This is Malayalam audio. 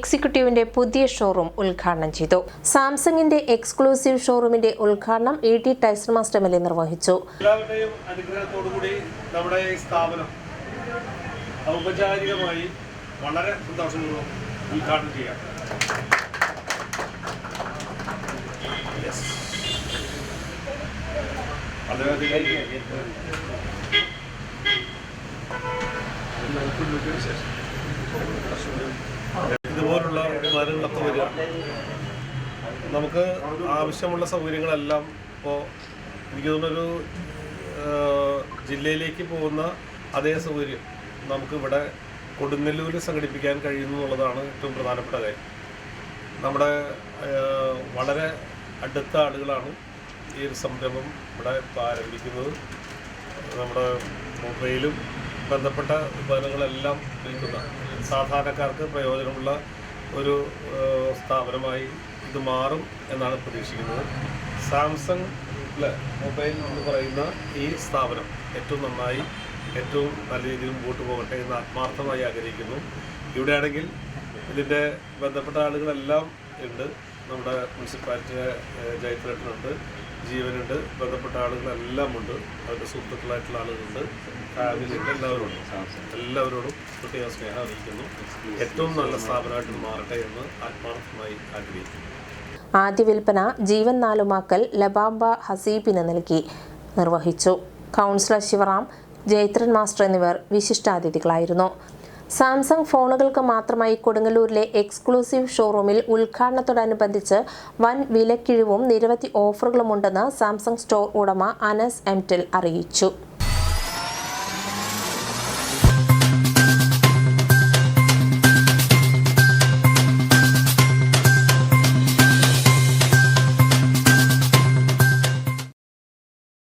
എക്സിക്യൂട്ടീവിന്റെ പുതിയ ഷോറൂം ഉദ്ഘാടനം ചെയ്തു. സാംസങ്ങിന്റെ എക്സ്ക്ലൂസീവ് ഷോറൂമിന്റെ ഉദ്ഘാടനം A T Taison master M L A നിർവഹിച്ചു. എല്ലാവരുടെയും നമ്മുടെ സ്ഥാപനം ഔപചാരികമായി വളരെ. ഇതുപോലുള്ള വിമാനങ്ങളൊക്കെ വരിക. നമുക്ക് ആവശ്യമുള്ള സൗകര്യങ്ങളെല്ലാം ഇപ്പോൾ എനിക്ക് തോന്നുന്നൊരു ജില്ലയിലേക്ക് പോകുന്ന അതേ സൗകര്യം നമുക്ക് ഇവിടെ കൊടുങ്ങല്ലൂരിൽ സംഘടിപ്പിക്കാൻ കഴിയുന്നു എന്നുള്ളതാണ് ഏറ്റവും പ്രധാനപ്പെട്ട കാര്യം. നമ്മുടെ വളരെ അടുത്ത ആളുകളാണ് ഈ ഒരു സംരംഭം ഇവിടെ ആരംഭിക്കുന്നത്. നമ്മുടെ മൊബൈലും ബന്ധപ്പെട്ട ഉപകരണങ്ങളെല്ലാം വിൽക്കുന്ന സാധാരണക്കാർക്ക് പ്രയോജനമുള്ള ഒരു സ്ഥാപനമായി ഇത് മാറും എന്നാണ് പ്രതീക്ഷിക്കുന്നത്. സാംസങ് മൊബൈൽ എന്ന് പറയുന്ന ഈ സ്ഥാപനം ഏറ്റവും നന്നായി ഏറ്റവും നല്ല രീതിയിൽ മുമ്പോട്ട് പോകട്ടെ എന്ന് ആത്മാർത്ഥമായി ആഗ്രഹിക്കുന്നു. ഇവിടെയാണെങ്കിൽ ഇതിന്റെ ബന്ധപ്പെട്ട ആളുകളെല്ലാം ഉണ്ട്. നമ്മുടെ മുനിസിപ്പാലിറ്റിയുടെ ജയത്രേട്ടനുണ്ട് ജീവനുണ്ട് ബന്ധപ്പെട്ട ആളുകളെല്ലാം ഉണ്ട് അവരുടെ സുഹൃത്തുക്കളായിട്ടുള്ള ആളുകളുണ്ട്. ഫാമിലിയുണ്ട് എല്ലാവരും എല്ലാവരോടും പ്രത്യേക സ്നേഹം അറിയിക്കുന്നു. ഏറ്റവും നല്ല സ്ഥാപനമായിട്ട് മാറട്ടെ എന്ന് ആത്മാർത്ഥമായി ആഗ്രഹിക്കുന്നു. ആദ്യ വിൽപ്പന ജീവൻ നാലുമാക്കൽ ലബാംബ ഹസീബിന് നൽകി. നിർവഹിച്ചു. കൗൺസിലർ ശിവറാം ജയത്രൻ മാസ്റ്റർ എന്നിവർ വിശിഷ്ടാതിഥികളായിരുന്നു. സാംസങ് ഫോണുകൾക്ക് മാത്രമായി കൊടുങ്ങല്ലൂരിലെ എക്സ്ക്ലൂസീവ് ഷോറൂമിൽ ഉദ്ഘാടനത്തോടനുബന്ധിച്ച് വൻ വിലക്കിഴിവും നിരവധി ഓഫറുകളുമുണ്ടെന്ന് സാംസങ് സ്റ്റോർ ഉടമ അനസ് എംറ്റൽ അറിയിച്ചു.